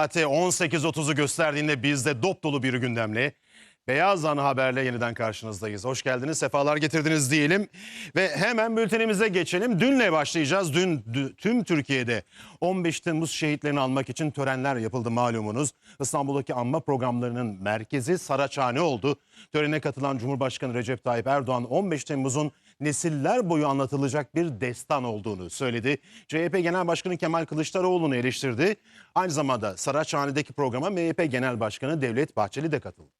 Saati 18.30'u gösterdiğinde biz de dop dolu bir gündemle Beyaz Ana Haber'le yeniden karşınızdayız. Hoş geldiniz, sefalar getirdiniz diyelim. Ve hemen bültenimize geçelim. Dünle başlayacağız. Dün dü- tüm Türkiye'de 15 Temmuz şehitlerini almak için törenler yapıldı malumunuz. İstanbul'daki anma programlarının merkezi Saraçhane oldu. Törene katılan Cumhurbaşkanı Recep Tayyip Erdoğan 15 Temmuz'un nesiller boyu anlatılacak bir destan olduğunu söyledi. CHP Genel Başkanı Kemal Kılıçdaroğlu'nu eleştirdi. Aynı zamanda Saraçhane'deki programa MHP Genel Başkanı Devlet Bahçeli de katıldı.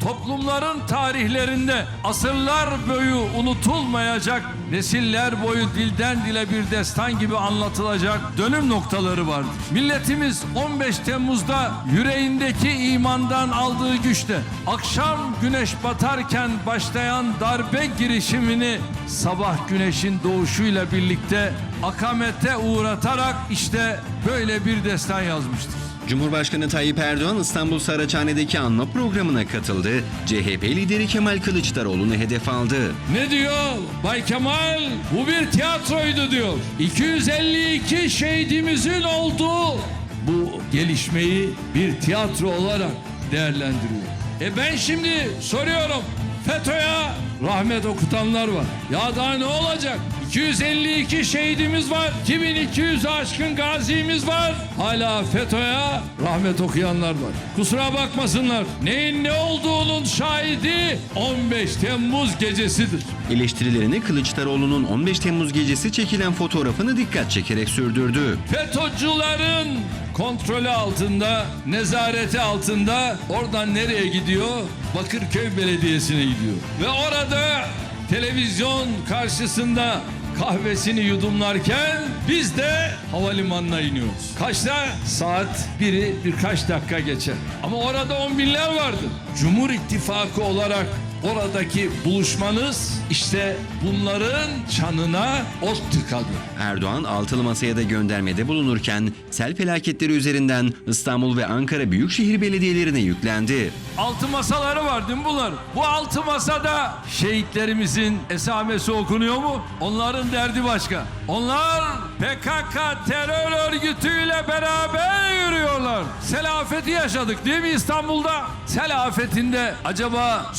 Toplumların tarihlerinde asırlar boyu unutulmayacak, nesiller boyu dilden dile bir destan gibi anlatılacak dönüm noktaları vardır. Milletimiz 15 Temmuz'da yüreğindeki imandan aldığı güçle akşam güneş batarken başlayan darbe girişimini sabah güneşin doğuşuyla birlikte akamete uğratarak işte böyle bir destan yazmıştır. Cumhurbaşkanı Tayyip Erdoğan İstanbul Saraçhane'deki anma programına katıldı. CHP lideri Kemal Kılıçdaroğlu'nu hedef aldı. Ne diyor? Bay Kemal bu bir tiyatroydu diyor. 252 şehidimizin olduğu bu gelişmeyi bir tiyatro olarak değerlendiriyor. E ben şimdi soruyorum FETÖ'ye rahmet okutanlar var. Ya daha ne olacak? 252 şehidimiz var. 2200 aşkın gazimiz var. Hala FETÖ'ye rahmet okuyanlar var. Kusura bakmasınlar. Neyin ne olduğunun şahidi 15 Temmuz gecesidir. Eleştirilerini Kılıçdaroğlu'nun 15 Temmuz gecesi çekilen fotoğrafını dikkat çekerek sürdürdü. FETÖ'cülerin kontrolü altında, nezareti altında oradan nereye gidiyor? Bakırköy Belediyesi'ne gidiyor. Ve orada televizyon karşısında kahvesini yudumlarken biz de havalimanına iniyoruz. Kaçta? Saat biri birkaç dakika geçer. Ama orada on binler vardı. Cumhur İttifakı olarak oradaki buluşmanız işte bunların çanına ot tıkadı. Erdoğan altılı masaya da göndermede bulunurken sel felaketleri üzerinden İstanbul ve Ankara Büyükşehir Belediyelerine yüklendi. Altı masaları var değil mi bunlar? Bu altı masada şehitlerimizin esamesi okunuyor mu? Onların derdi başka. Onlar PKK terör örgütüyle beraber yürüyorlar. Sel afeti yaşadık değil mi İstanbul'da? Sel afetinde acaba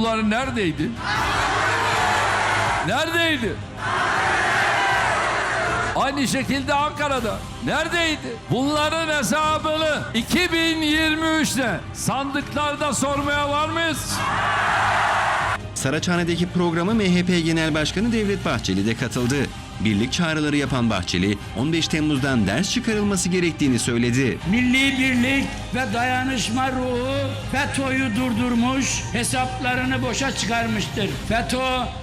sorumlular neredeydi? Neredeydi? Aynı şekilde Ankara'da. Neredeydi? Bunların hesabını 2023'te sandıklarda sormaya var mıyız? Saraçhane'deki programa MHP Genel Başkanı Devlet Bahçeli de katıldı. Birlik çağrıları yapan Bahçeli, 15 Temmuz'dan ders çıkarılması gerektiğini söyledi. Milli birlik ve dayanışma ruhu FETÖ'yü durdurmuş, hesaplarını boşa çıkarmıştır. FETÖ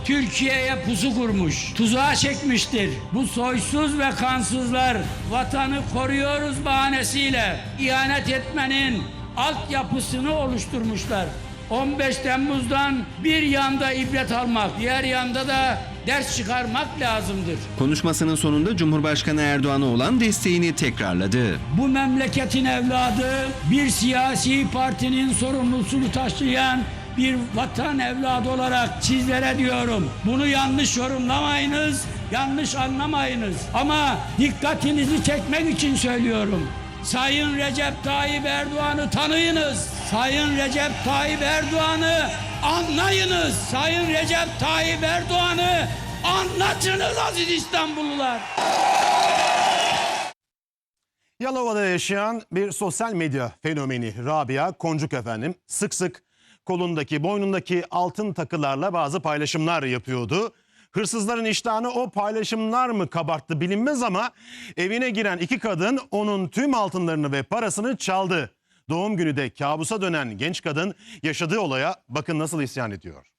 Türkiye'ye pusu kurmuş, tuzağa çekmiştir. Bu soysuz ve kansızlar vatanı koruyoruz bahanesiyle ihanet etmenin altyapısını oluşturmuşlar. 15 Temmuz'dan bir yanda ibret almak, diğer yanda da ders çıkarmak lazımdır. Konuşmasının sonunda Cumhurbaşkanı Erdoğan'a olan desteğini tekrarladı. bu memleketin evladı bir siyasi partinin sorumlusunu taşıyan bir vatan evladı olarak sizlere diyorum. Bunu yanlış yorumlamayınız, yanlış anlamayınız. Ama dikkatinizi çekmek için söylüyorum. Sayın Recep Tayyip Erdoğan'ı tanıyınız. Sayın Recep Tayyip Erdoğan'ı anlayınız. Sayın Recep Tayyip Erdoğan'ı anlatınız aziz İstanbullular. Yalova'da yaşayan bir sosyal medya fenomeni Rabia Koncuk efendim sık sık kolundaki boynundaki altın takılarla bazı paylaşımlar yapıyordu. Hırsızların iştahını o paylaşımlar mı kabarttı bilinmez ama evine giren iki kadın onun tüm altınlarını ve parasını çaldı. Doğum günü de kabusa dönen genç kadın yaşadığı olaya bakın nasıl isyan ediyor.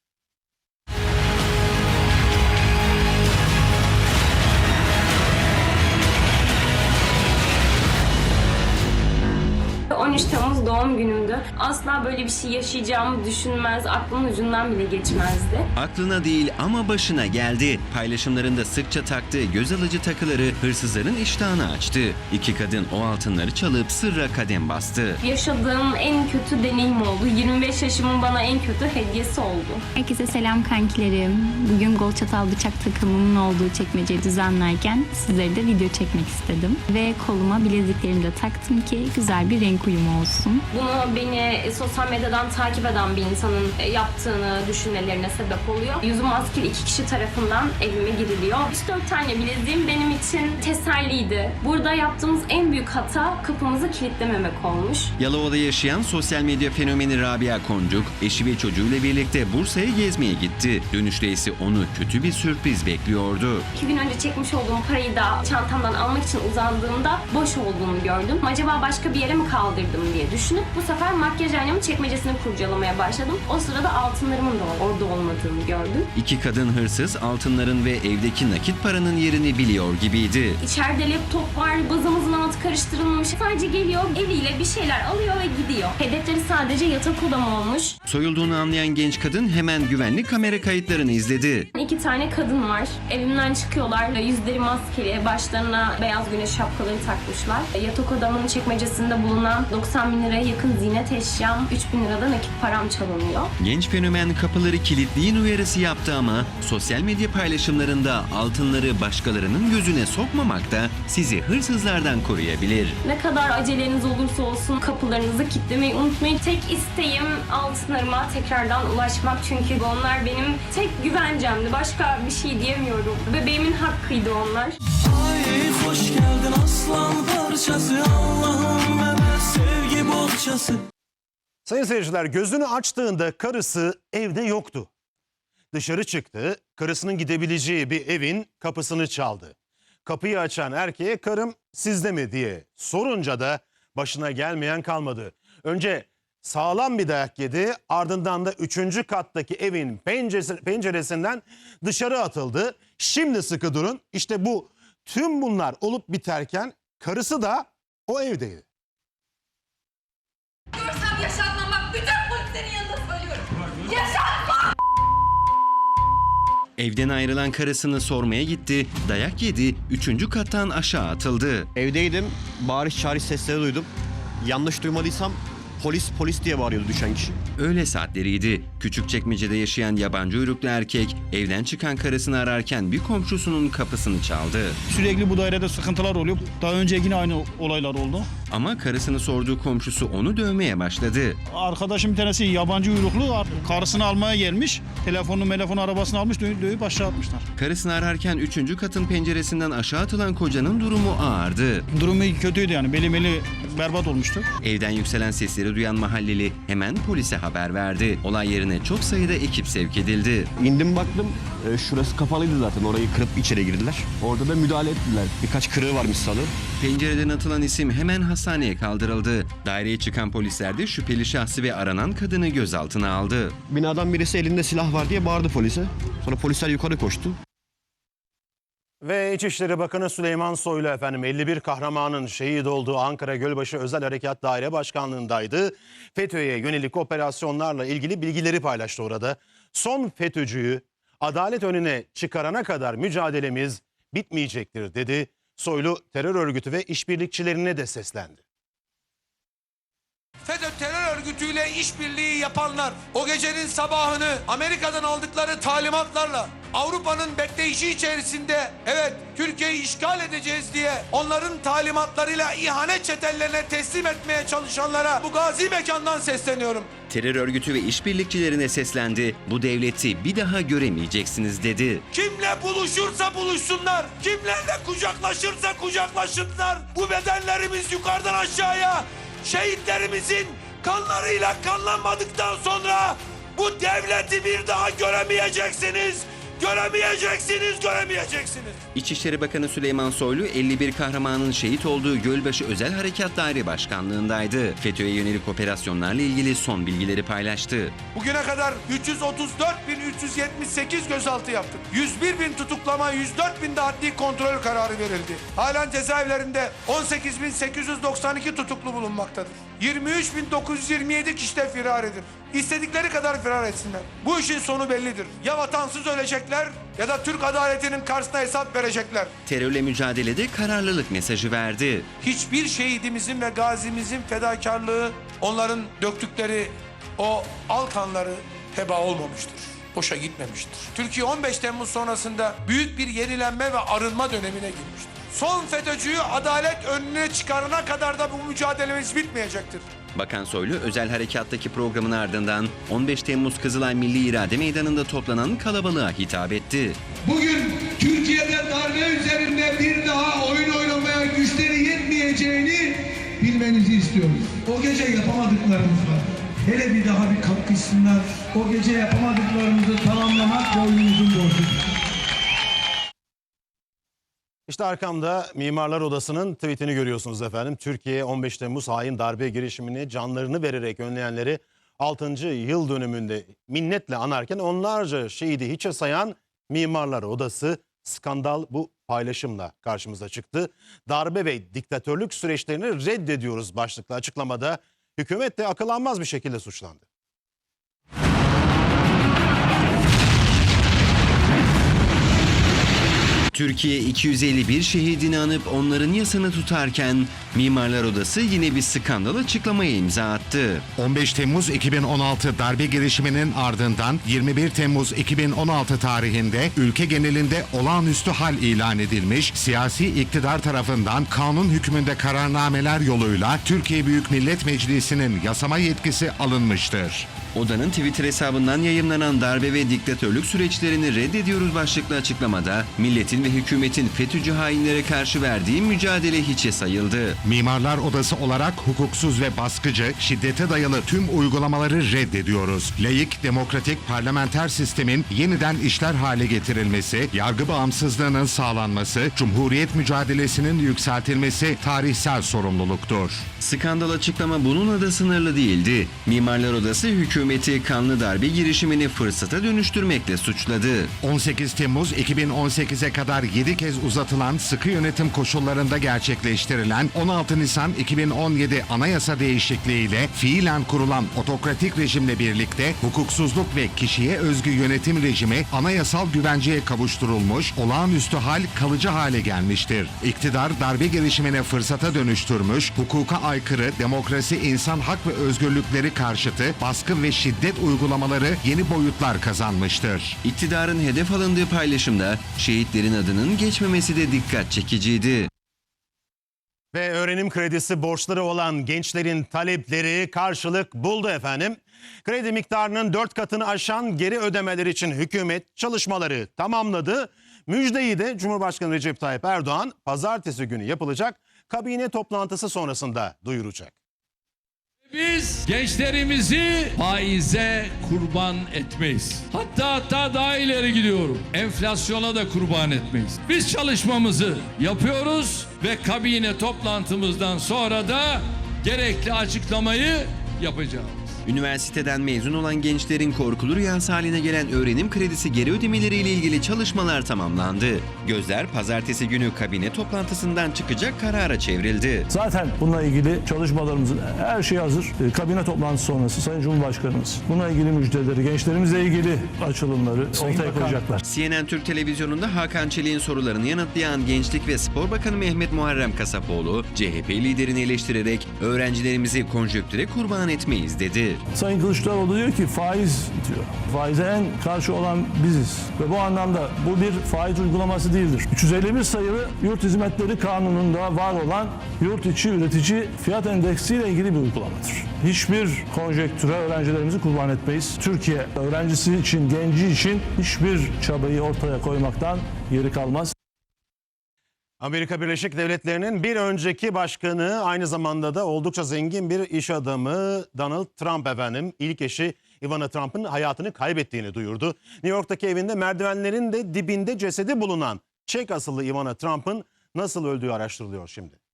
13 Temmuz doğum günümdü. Asla böyle bir şey yaşayacağımı düşünmez, aklımın ucundan bile geçmezdi. Aklına değil ama başına geldi. Paylaşımlarında sıkça taktığı göz alıcı takıları hırsızların iştahını açtı. İki kadın o altınları çalıp sırra kadem bastı. Yaşadığım en kötü deneyim oldu. 25 yaşımın bana en kötü hediyesi oldu. Herkese selam kankilerim. Bugün gol çatal bıçak takımımın olduğu çekmeceyi düzenlerken sizlere de video çekmek istedim. Ve koluma bileziklerimi de taktım ki güzel bir renk uyumu olsun. Bunu beni e, sosyal medyadan takip eden bir insanın e, yaptığını düşünmelerine sebep oluyor. Yüzü maskeli iki kişi tarafından evime giriliyor. 3-4 tane bileziğim benim için teselliydi. Burada yaptığımız en büyük hata kapımızı kilitlememek olmuş. Yalova'da yaşayan sosyal medya fenomeni Rabia Koncuk, eşi ve çocuğuyla birlikte Bursa'ya gezmeye gitti. Dönüşte ise onu kötü bir sürpriz bekliyordu. İki gün önce çekmiş olduğum parayı da çantamdan almak için uzandığımda boş olduğunu gördüm. Acaba başka bir yere mi kaldırdım diye düşünüp bu sefer makyaj aynamın çekmecesini kurcalamaya başladım. O sırada altınlarımın da orada olmadığını gördüm. İki kadın hırsız altınların ve evdeki nakit paranın yerini biliyor gibiydi. İçeride laptop var, bazımızın altı karıştırılmamış. Sadece geliyor, eliyle bir şeyler alıyor ve gidiyor. Hedefleri sadece yatak odam olmuş. Soyulduğunu anlayan genç kadın hemen güvenlik kamera kayıtlarını izledi. İki tane kadın var. Evimden çıkıyorlar. Yüzleri maskeli, başlarına beyaz güneş şapkaları takmışlar. Yatak odamın çekmecesinde bulunan 90 bin liraya yakın ziynet eşyam, 3 bin lirada nakit param çalınıyor. Genç fenomen kapıları kilitleyin uyarısı yaptı ama sosyal medya paylaşımlarında altınları başkalarının gözüne sokmamak da sizi hırsızlardan koruyabilir. Ne kadar aceleniz olursa olsun kapılarınızı kilitlemeyi unutmayın. Tek isteğim altınlarıma tekrardan ulaşmak. Çünkü onlar benim tek güvencemdi. Başka bir şey diyemiyorum. Bebeğimin hakkıydı onlar. Ay hoş geldin aslan parçası Allah'ım sevgi bohçası Sayın seyirciler gözünü açtığında karısı evde yoktu. Dışarı çıktı, karısının gidebileceği bir evin kapısını çaldı. Kapıyı açan erkeğe karım sizde mi diye sorunca da başına gelmeyen kalmadı. Önce sağlam bir dayak yedi ardından da üçüncü kattaki evin penceresi- penceresinden dışarı atıldı. Şimdi sıkı durun işte bu tüm bunlar olup biterken karısı da o evdeydi. Yaşatmam! Evden ayrılan karısını sormaya gitti, dayak yedi, üçüncü kattan aşağı atıldı. Evdeydim. Bağırış çağırış sesleri duydum. Yanlış duymadıysam polis polis diye bağırıyordu düşen kişi. Öğle saatleriydi. Küçükçekmece'de yaşayan yabancı uyruklu erkek evden çıkan karısını ararken bir komşusunun kapısını çaldı. Sürekli bu dairede sıkıntılar oluyor. Daha önce yine aynı olaylar oldu. Ama karısını sorduğu komşusu onu dövmeye başladı. Arkadaşım bir tanesi yabancı uyruklu ar- karısını almaya gelmiş. Telefonunu, telefonu, arabasını almış, dö- dövüp aşağı atmışlar. Karısını ararken üçüncü katın penceresinden aşağı atılan kocanın durumu ağırdı. Durumu kötüydü yani. Beli meli berbat olmuştu. Evden yükselen sesleri duyan mahalleli hemen polise haber verdi. Olay yerine çok sayıda ekip sevk edildi. İndim baktım. e, şurası kapalıydı zaten. Orayı kırıp içeri girdiler. Orada da müdahale ettiler. Birkaç kırığı varmış sanırım. Pencereden atılan isim hemen hastaneye kaldırıldı. Daireye çıkan polisler de şüpheli şahsı ve aranan kadını gözaltına aldı. Binadan birisi elinde silah var diye bağırdı polise. Sonra polisler yukarı koştu. Ve İçişleri Bakanı Süleyman Soylu efendim 51 kahramanın şehit olduğu Ankara Gölbaşı Özel Harekat Daire Başkanlığındaydı. FETÖ'ye yönelik operasyonlarla ilgili bilgileri paylaştı orada. Son FETÖ'cüyü adalet önüne çıkarana kadar mücadelemiz bitmeyecektir dedi. Soylu terör örgütü ve işbirlikçilerine de seslendi. FETÖ terör örgütüyle işbirliği yapanlar o gecenin sabahını Amerika'dan aldıkları talimatlarla Avrupa'nın bekleyişi içerisinde evet Türkiye'yi işgal edeceğiz diye onların talimatlarıyla ihanet çetellerine teslim etmeye çalışanlara bu gazi mekandan sesleniyorum. Terör örgütü ve işbirlikçilerine seslendi. Bu devleti bir daha göremeyeceksiniz dedi. Kimle buluşursa buluşsunlar, kimlerle kucaklaşırsa kucaklaşsınlar. Bu bedenlerimiz yukarıdan aşağıya şehitlerimizin kanlarıyla kanlanmadıktan sonra bu devleti bir daha göremeyeceksiniz. Göremeyeceksiniz, göremeyeceksiniz. İçişleri Bakanı Süleyman Soylu 51 kahramanın şehit olduğu Gölbaşı Özel Harekat Daire Başkanlığındaydı. FETÖ'ye yönelik operasyonlarla ilgili son bilgileri paylaştı. Bugüne kadar 334.378 gözaltı yaptık. 101 bin tutuklama, 104 bin de adli kontrol kararı verildi. Halen cezaevlerinde 18.892 tutuklu bulunmaktadır. 23.927 kişi de firaridir. İstedikleri kadar firar etsinler. Bu işin sonu bellidir. Ya vatansız ölecekler ya da Türk adaletinin karşısına hesap verecekler. Terörle mücadelede kararlılık mesajı verdi. hiçbir şehidimizin ve gazimizin fedakarlığı onların döktükleri o al kanları heba olmamıştır. Boşa gitmemiştir. Türkiye 15 Temmuz sonrasında büyük bir yenilenme ve arınma dönemine girmiştir. Son FETÖ'cüyü adalet önüne çıkarana kadar da bu mücadelemiz bitmeyecektir. Bakan Soylu özel harekattaki programın ardından 15 Temmuz Kızılay Milli İrade Meydanı'nda toplanan kalabalığa hitap etti. Bugün Türkiye'de darbe üzerinde bir daha oyun oynamaya güçleri yetmeyeceğini bilmenizi istiyoruz. O gece yapamadıklarımız var. Hele bir daha bir kalkışsınlar. O gece yapamadıklarımızı tamamlamak boynumuzun borcudur. İşte arkamda Mimarlar Odası'nın tweetini görüyorsunuz efendim. Türkiye 15 Temmuz hain darbe girişimini canlarını vererek önleyenleri 6. yıl dönümünde minnetle anarken onlarca şehidi hiçe sayan Mimarlar Odası skandal bu paylaşımla karşımıza çıktı. Darbe ve diktatörlük süreçlerini reddediyoruz başlıklı açıklamada hükümet de akıl almaz bir şekilde suçlandı. Türkiye 251 şehidini anıp onların yasını tutarken Mimarlar Odası yine bir skandal açıklamaya imza attı. 15 Temmuz 2016 darbe girişiminin ardından 21 Temmuz 2016 tarihinde ülke genelinde olağanüstü hal ilan edilmiş, siyasi iktidar tarafından kanun hükmünde kararnameler yoluyla Türkiye Büyük Millet Meclisi'nin yasama yetkisi alınmıştır. Odanın Twitter hesabından yayımlanan darbe ve diktatörlük süreçlerini reddediyoruz başlıklı açıklamada milletin ve hükümetin FETÖ'cü hainlere karşı verdiği mücadele hiçe sayıldı. Mimarlar Odası olarak hukuksuz ve baskıcı, şiddete dayalı tüm uygulamaları reddediyoruz. Layık, demokratik, parlamenter sistemin yeniden işler hale getirilmesi, yargı bağımsızlığının sağlanması, cumhuriyet mücadelesinin yükseltilmesi tarihsel sorumluluktur. Skandal açıklama bununla da sınırlı değildi. Mimarlar Odası hükümeti kanlı darbe girişimini fırsata dönüştürmekle suçladı. 18 Temmuz 2018'e kadar 7 kez uzatılan sıkı yönetim koşullarında gerçekleştirilen 16 Nisan 2017 anayasa değişikliğiyle fiilen kurulan otokratik rejimle birlikte hukuksuzluk ve kişiye özgü yönetim rejimi anayasal güvenceye kavuşturulmuş, olağanüstü hal kalıcı hale gelmiştir. İktidar darbe girişimine fırsata dönüştürmüş, hukuka aykırı demokrasi, insan hak ve özgürlükleri karşıtı baskı ve şiddet uygulamaları yeni boyutlar kazanmıştır. İktidarın hedef alındığı paylaşımda şehitlerin adının geçmemesi de dikkat çekiciydi. Ve öğrenim kredisi borçları olan gençlerin talepleri karşılık buldu efendim. Kredi miktarının 4 katını aşan geri ödemeler için hükümet çalışmaları tamamladı. Müjdeyi de Cumhurbaşkanı Recep Tayyip Erdoğan pazartesi günü yapılacak kabine toplantısı sonrasında duyuracak. Biz gençlerimizi faize kurban etmeyiz. Hatta hatta daha ileri gidiyorum. Enflasyona da kurban etmeyiz. Biz çalışmamızı yapıyoruz ve kabine toplantımızdan sonra da gerekli açıklamayı yapacağız. Üniversiteden mezun olan gençlerin korkulu rüyası haline gelen öğrenim kredisi geri ödemeleriyle ilgili çalışmalar tamamlandı. Gözler pazartesi günü kabine toplantısından çıkacak karara çevrildi. Zaten bununla ilgili çalışmalarımızın her şey hazır. E, Kabine toplantısı sonrası Sayın Cumhurbaşkanımız bununla ilgili müjdeleri, gençlerimizle ilgili açılımları ortaya koyacaklar. CNN Türk Televizyonu'nda Hakan Çelik'in sorularını yanıtlayan Gençlik ve Spor Bakanı Mehmet Muharrem Kasapoğlu, CHP liderini eleştirerek öğrencilerimizi konjöktüre kurban etmeyiz dedi. Sayın Kılıçdaroğlu diyor ki faiz diyor. Faize en karşı olan biziz. Ve bu anlamda bu bir faiz uygulaması değildir. 351 sayılı Yurt Hizmetleri Kanunu'nda var olan yurt içi üretici fiyat endeksiyle ilgili bir uygulamadır. Hiçbir konjektüre öğrencilerimizi kurban etmeyiz. Türkiye öğrencisi için, genci için hiçbir çabayı ortaya koymaktan geri kalmaz. Amerika Birleşik Devletleri'nin bir önceki başkanı aynı zamanda da oldukça zengin bir iş adamı Donald Trump efendim. İlk eşi Ivana Trump'ın hayatını kaybettiğini duyurdu. New York'taki evinde merdivenlerin de dibinde cesedi bulunan Çek asıllı Ivana Trump'ın nasıl öldüğü araştırılıyor şimdi.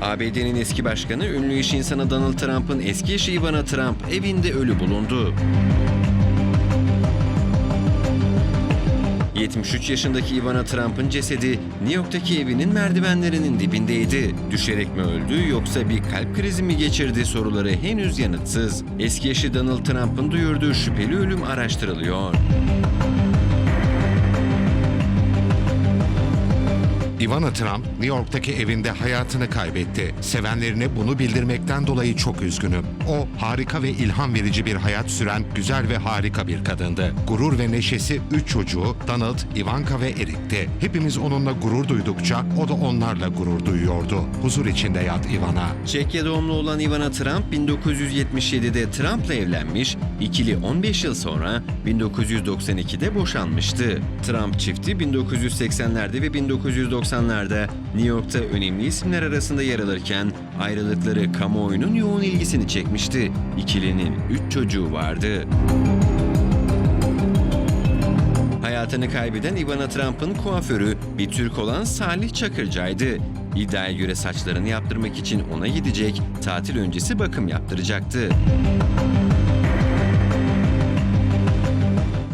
ABD'nin eski başkanı ünlü iş insanı Donald Trump'ın eski eşi Ivana Trump evinde ölü bulundu. 73 yaşındaki Ivana Trump'ın cesedi New York'taki evinin merdivenlerinin dibindeydi. Düşerek mi öldü yoksa bir kalp krizi mi geçirdi soruları henüz yanıtsız. Eski eşi Donald Trump'ın duyurduğu şüpheli ölüm araştırılıyor. Ivana Trump, New York'taki evinde hayatını kaybetti. Sevenlerine bunu bildirmekten dolayı çok üzgünüm. O, harika ve ilham verici bir hayat süren güzel ve harika bir kadındı. Gurur ve neşesi üç çocuğu Donald, Ivanka ve Eric'ti. Hepimiz onunla gurur duydukça o da onlarla gurur duyuyordu. Huzur içinde yat Ivana. Çekya doğumlu olan Ivana Trump 1977'de Trump'la evlenmiş, ikili 15 yıl sonra 1992'de boşanmıştı. Trump çifti 1980'lerde ve 1990'larda New York'ta önemli isimler arasında yer alırken ayrılıkları kamuoyunun yoğun ilgisini çekmişti. İkilinin 3 çocuğu vardı. Hayatını kaybeden Ivana Trump'ın kuaförü bir Türk olan Salih Çakırca'ydı. İddiaya göre saçlarını yaptırmak için ona gidecek, tatil öncesi bakım yaptıracaktı.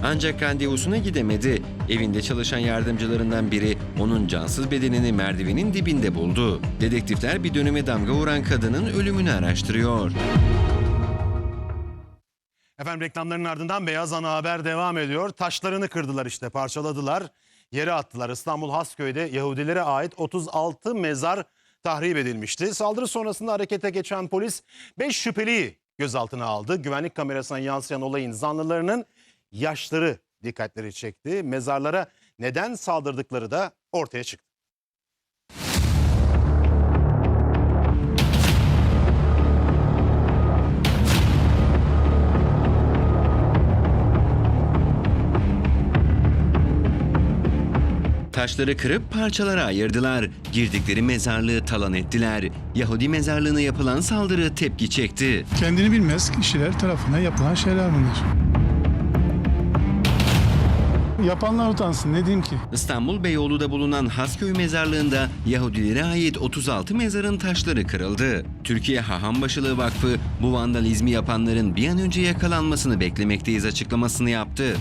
Ancak randevusuna gidemedi. Evinde çalışan yardımcılarından biri onun cansız bedenini merdivenin dibinde buldu. Dedektifler bir döneme damga vuran kadının ölümünü araştırıyor. Efendim reklamların ardından Beyaz Ana Haber devam ediyor. Taşlarını kırdılar işte parçaladılar. Yere attılar. İstanbul Hasköy'de Yahudilere ait 36 mezar tahrip edilmişti. Saldırı sonrasında harekete geçen polis 5 şüpheliyi gözaltına aldı. Güvenlik kamerasına yansıyan olayın zanlılarının yaşları dikkatleri çekti. Mezarlara neden saldırdıkları da ortaya çıktı. Taşları kırıp parçalara ayırdılar. Girdikleri mezarlığı talan ettiler. Yahudi mezarlığına yapılan saldırı tepki çekti. Kendini bilmez kişiler tarafından yapılan şeyler bunlar. Yapanlar utansın ne diyeyim ki? İstanbul Beyoğlu'da bulunan Hasköy mezarlığında Yahudilere ait 36 mezarın taşları kırıldı. Türkiye Hahambaşılığı Vakfı bu vandalizmi yapanların bir an önce yakalanmasını beklemekteyiz açıklamasını yaptı.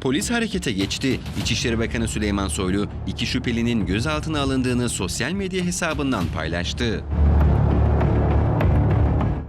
Polis harekete geçti. İçişleri Bakanı Süleyman Soylu iki şüphelinin gözaltına alındığını sosyal medya hesabından paylaştı.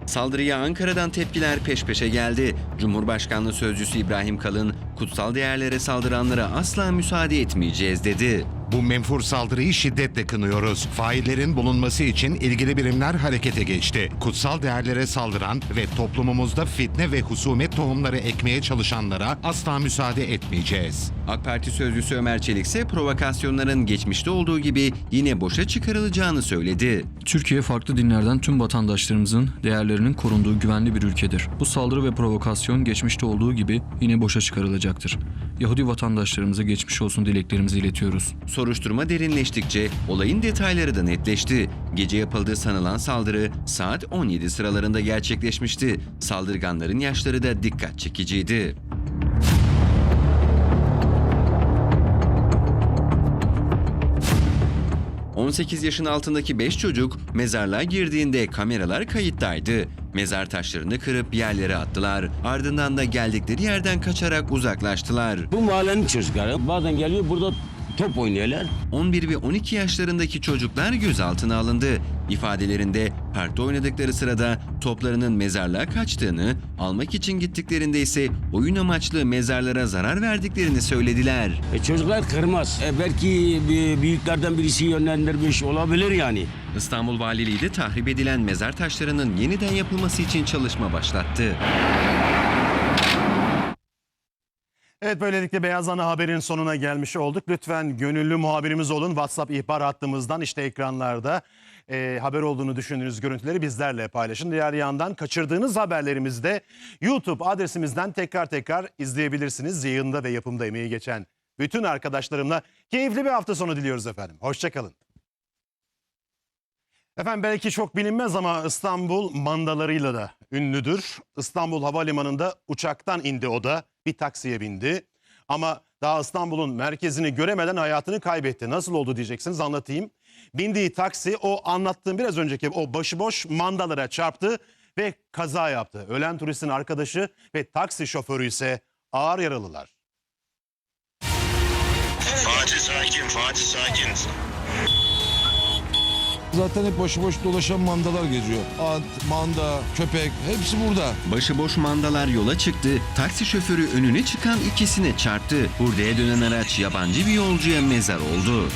Saldırıya Ankara'dan tepkiler peş peşe geldi. Cumhurbaşkanlığı Sözcüsü İbrahim Kalın, kutsal değerlere saldıranlara asla müsaade etmeyeceğiz dedi. Bu menfur saldırıyı şiddetle kınıyoruz. Faillerin bulunması için ilgili birimler harekete geçti. Kutsal değerlere saldıran ve toplumumuzda fitne ve husumet tohumları ekmeye çalışanlara asla müsaade etmeyeceğiz. AK Parti sözcüsü Ömer Çelik ise provokasyonların geçmişte olduğu gibi yine boşa çıkarılacağını söyledi. Türkiye farklı dinlerden tüm vatandaşlarımızın değerlerinin korunduğu güvenli bir ülkedir. Bu saldırı ve provokasyon geçmişte olduğu gibi yine boşa çıkarılacaktır. Yahudi vatandaşlarımıza geçmiş olsun dileklerimizi iletiyoruz. Soruşturma derinleştikçe olayın detayları da netleşti. Gece yapıldığı sanılan saldırı saat 17 sıralarında gerçekleşmişti. Saldırganların yaşları da dikkat çekiciydi. ...18 yaşın altındaki 5 çocuk mezarlığa girdiğinde kameralar kayıttaydı. Mezar taşlarını kırıp yerlere attılar. Ardından da geldikleri yerden kaçarak uzaklaştılar. Bu mahallenin çocukları bazen geliyor burada top oynuyorlar. 11 ve 12 yaşlarındaki çocuklar gözaltına alındı. İfadelerinde parkta oynadıkları sırada toplarının mezarlığa kaçtığını, almak için gittiklerinde ise oyun amaçlı mezarlara zarar verdiklerini söylediler. E, çocuklar kırmaz. E, belki büyüklerden birisi yönlendirmiş olabilir yani. İstanbul Valiliği de tahrip edilen mezar taşlarının yeniden yapılması için çalışma başlattı. Evet böylelikle Beyaz Ana Haber'in sonuna gelmiş olduk. Lütfen gönüllü muhabirimiz olun. WhatsApp ihbar hattımızdan işte ekranlarda e, haber olduğunu düşündüğünüz görüntüleri bizlerle paylaşın. Diğer yandan kaçırdığınız haberlerimizi de YouTube adresimizden tekrar tekrar izleyebilirsiniz. Yayında ve yapımda emeği geçen bütün arkadaşlarımla keyifli bir hafta sonu diliyoruz efendim. Hoşçakalın. Efendim belki çok bilinmez ama İstanbul mandalarıyla da ünlüdür. İstanbul Havalimanı'nda uçaktan indi o da bir taksiye bindi. Ama daha İstanbul'un merkezini göremeden hayatını kaybetti. Nasıl oldu diyeceksiniz anlatayım. Bindiği taksi o anlattığım biraz önceki o başıboş mandalara çarptı ve kaza yaptı. Ölen turistin arkadaşı ve taksi şoförü ise ağır yaralılar. Fatih sakin, Fatih sakin. Zaten hep başıboş dolaşan mandalar geziyor. At, manda, köpek hepsi burada. Başıboş mandalar yola çıktı. Taksi şoförü önüne çıkan ikisine çarptı. Hurdaya dönen araç yabancı bir yolcuya mezar oldu.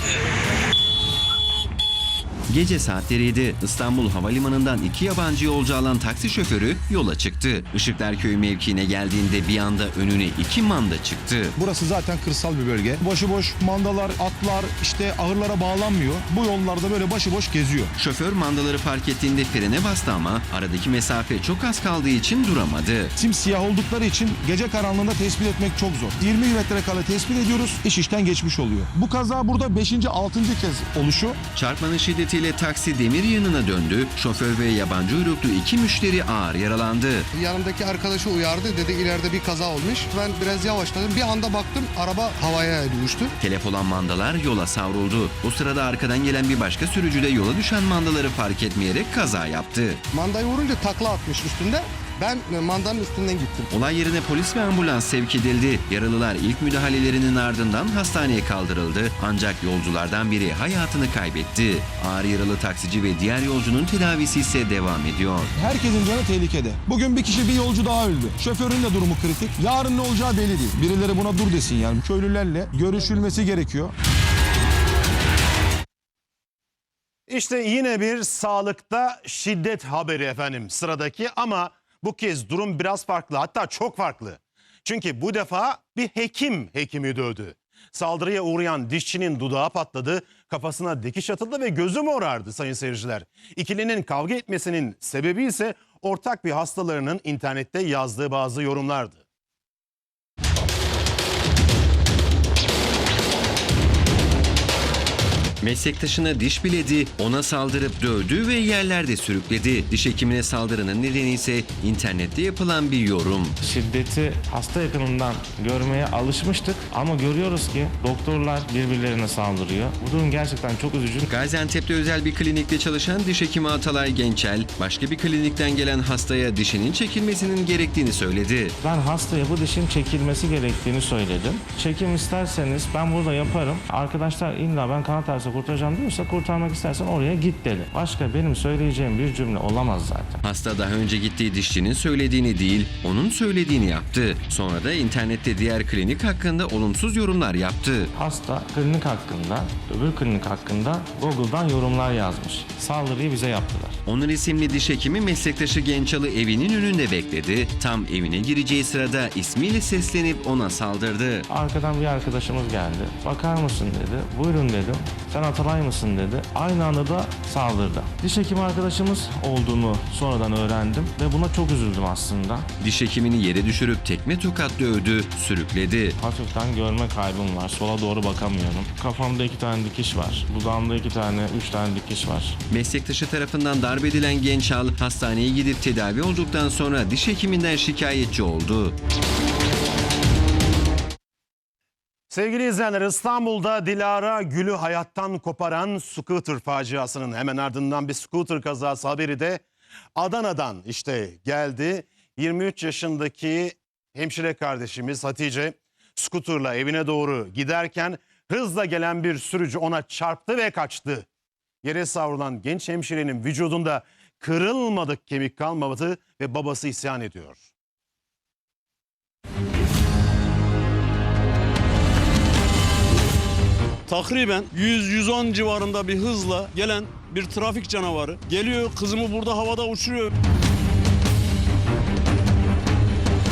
Gece saatleriydi. İstanbul Havalimanı'ndan iki yabancı yolcu alan taksi şoförü yola çıktı. Işıklarköy mevkiine geldiğinde bir anda önüne iki manda çıktı. Burası zaten kırsal bir bölge. Başıboş mandalar, atlar işte ahırlara bağlanmıyor. Bu yollarda böyle başıboş geziyor. Şoför mandaları fark ettiğinde frene bastı ama aradaki mesafe çok az kaldığı için duramadı. Simsiyah oldukları için gece karanlığında tespit etmek çok zor. 20 metrekare tespit ediyoruz, iş işten geçmiş oluyor. Bu kaza burada 5. 6. kez oluşu. Çarpmanın şiddetiyle taksi demir yanına döndü. Şoför ve yabancı uyruklu iki müşteri ağır yaralandı. Yanımdaki arkadaşı uyardı dedi ileride bir kaza olmuş. Ben biraz yavaşladım. Bir anda baktım araba havaya düştü. Telef olan mandalar yola savruldu. O sırada arkadan gelen bir başka sürücü de yola düşen mandaları fark etmeyerek kaza yaptı. Mandayı vurunca takla atmış üstünde. Ben e, mandanın üstünden gittim. Olay yerine polis ve ambulans sevk edildi. Yaralılar ilk müdahalelerinin ardından hastaneye kaldırıldı. Ancak yolculardan biri hayatını kaybetti. Ağır yaralı taksici ve diğer yolcunun tedavisi ise devam ediyor. Herkesin canı tehlikede. Bugün bir kişi bir yolcu daha öldü. Şoförün de durumu kritik. Yarın ne olacağı belli değil. Birileri buna dur desin yani. Köylülerle görüşülmesi gerekiyor. İşte yine bir sağlıkta şiddet haberi efendim sıradaki ama bu kez durum biraz farklı hatta çok farklı. Çünkü bu defa bir hekim hekimi dövdü. Saldırıya uğrayan dişçinin dudağı patladı, kafasına dikiş atıldı ve gözü morardı sayın seyirciler. İkilinin kavga etmesinin sebebi ise ortak bir hastalarının internette yazdığı bazı yorumlardı. Meslektaşına diş biledi, ona saldırıp dövdü ve yerlerde sürükledi. Diş hekimine saldırının nedeni ise internette yapılan bir yorum. Şiddeti hasta yakınından görmeye alışmıştık ama görüyoruz ki doktorlar birbirlerine saldırıyor. Bu durum gerçekten çok üzücü. Gaziantep'te özel bir klinikte çalışan diş hekimi Atalay Gençel, başka bir klinikten gelen hastaya dişinin çekilmesinin gerektiğini söyledi. Ben hastaya bu dişin çekilmesi gerektiğini söyledim. Çekim isterseniz ben burada yaparım. Arkadaşlar illa ben kanat ağrısı kurtaracağım diyorsa kurtarmak istersen oraya git dedi. Başka benim söyleyeceğim bir cümle olamaz zaten. Hasta daha önce gittiği dişçinin söylediğini değil, onun söylediğini yaptı. Sonra da internette diğer klinik hakkında olumsuz yorumlar yaptı. Hasta klinik hakkında, öbür klinik hakkında Google'dan yorumlar yazmış. Saldırıyı bize yaptılar. Onur isimli diş hekimi meslektaşı Gençal'ı evinin önünde bekledi. Tam evine gireceği sırada ismiyle seslenip ona saldırdı. Arkadan bir arkadaşımız geldi. Bakar mısın dedi. Buyurun dedim. Sen Atalay mısın dedi. Aynı anda da saldırdı. Diş hekimi arkadaşımız olduğunu sonradan öğrendim ve buna çok üzüldüm aslında. Diş hekimini yere düşürüp tekme tokat dövdü, sürükledi. Hafiften görme kaybım var. Sola doğru bakamıyorum. Kafamda iki tane dikiş var. Dudağımda iki tane, üç tane dikiş var. Meslektaşı tarafından darp edilen Gençal hastaneye gidip tedavi olduktan sonra diş hekiminden şikayetçi oldu. Sevgili izleyenler İstanbul'da Dilara Gül'ü hayattan koparan scooter faciasının hemen ardından bir scooter kazası haberi de Adana'dan işte geldi. 23 yaşındaki hemşire kardeşimiz Hatice scooterla evine doğru giderken hızla gelen bir sürücü ona çarptı ve kaçtı. Yere savrulan genç hemşirenin vücudunda kırılmadık kemik kalmadı ve babası isyan ediyor. Takriben 100-110 civarında bir hızla gelen bir trafik canavarı geliyor kızımı burada havada uçuruyor.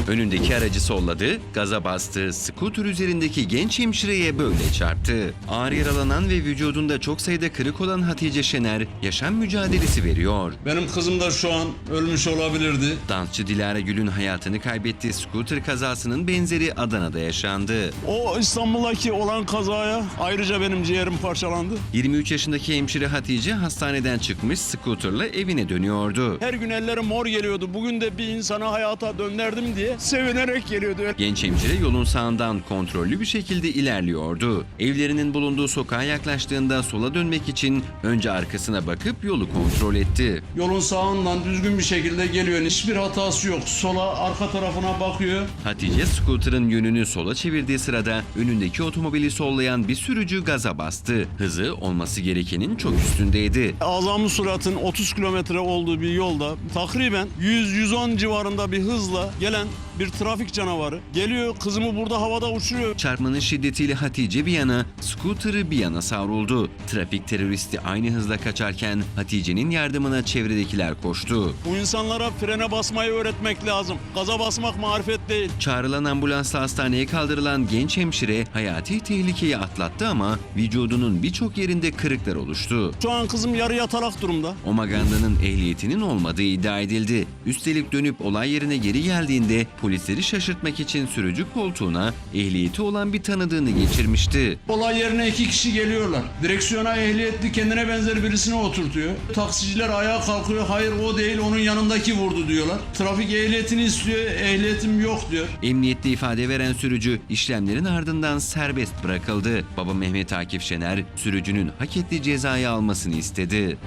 Önündeki aracı solladı, gaza bastı, skuter üzerindeki genç hemşireye böyle çarptı. Ağır yaralanan ve vücudunda çok sayıda kırık olan Hatice Şener yaşam mücadelesi veriyor. Benim kızım da şu an ölmüş olabilirdi. Dansçı Dilara Gül'ün hayatını kaybettiği skuter kazasının benzeri Adana'da yaşandı. O İstanbul'daki olan kazaya ayrıca benim ciğerim parçalandı. 23 yaşındaki hemşire Hatice hastaneden çıkmış skuterla evine dönüyordu. Her gün ellerim mor geliyordu. Bugün de bir insana hayata döndürdüm diye sevinerek geliyordu. Genç hemşire yolun sağından kontrollü bir şekilde ilerliyordu. Evlerinin bulunduğu sokağa yaklaştığında sola dönmek için önce arkasına bakıp yolu kontrol etti. Yolun sağından düzgün bir şekilde geliyor. Hiçbir hatası yok. Sola arka tarafına bakıyor. Hatice skuterın yönünü sola çevirdiği sırada önündeki otomobili sollayan bir sürücü gaza bastı. Hızı olması gerekenin çok üstündeydi. Azamlı suratın 30 kilometre olduğu bir yolda takriben 100-110 civarında bir hızla gelen bir trafik canavarı geliyor kızımı burada havada uçuruyor. Çarpmanın şiddetiyle Hatice bir yana, skuterı bir yana savruldu. Trafik teröristi aynı hızla kaçarken Hatice'nin yardımına çevredekiler koştu. Bu insanlara frene basmayı öğretmek lazım. Gaza basmak marifet değil. Çağrılan ambulansla hastaneye kaldırılan genç hemşire hayati tehlikeyi atlattı ama vücudunun birçok yerinde kırıklar oluştu. Şu an kızım yarı yatalak durumda. O maganda'nın ehliyetinin olmadığı iddia edildi. Üstelik dönüp olay yerine geri geldiğinde polisleri şaşırtmak için sürücü koltuğuna ehliyeti olan bir tanıdığını geçirmişti. Olay yerine iki kişi geliyorlar. Direksiyona ehliyetli kendine benzer birisini oturtuyor. Taksiciler ayağa kalkıyor. Hayır o değil onun yanındaki vurdu diyorlar. Trafik ehliyetini istiyor. Ehliyetim yok diyor. Emniyette ifade veren sürücü işlemlerin ardından serbest bırakıldı. Baba Mehmet Akif Şener sürücünün hak ettiği cezayı almasını istedi.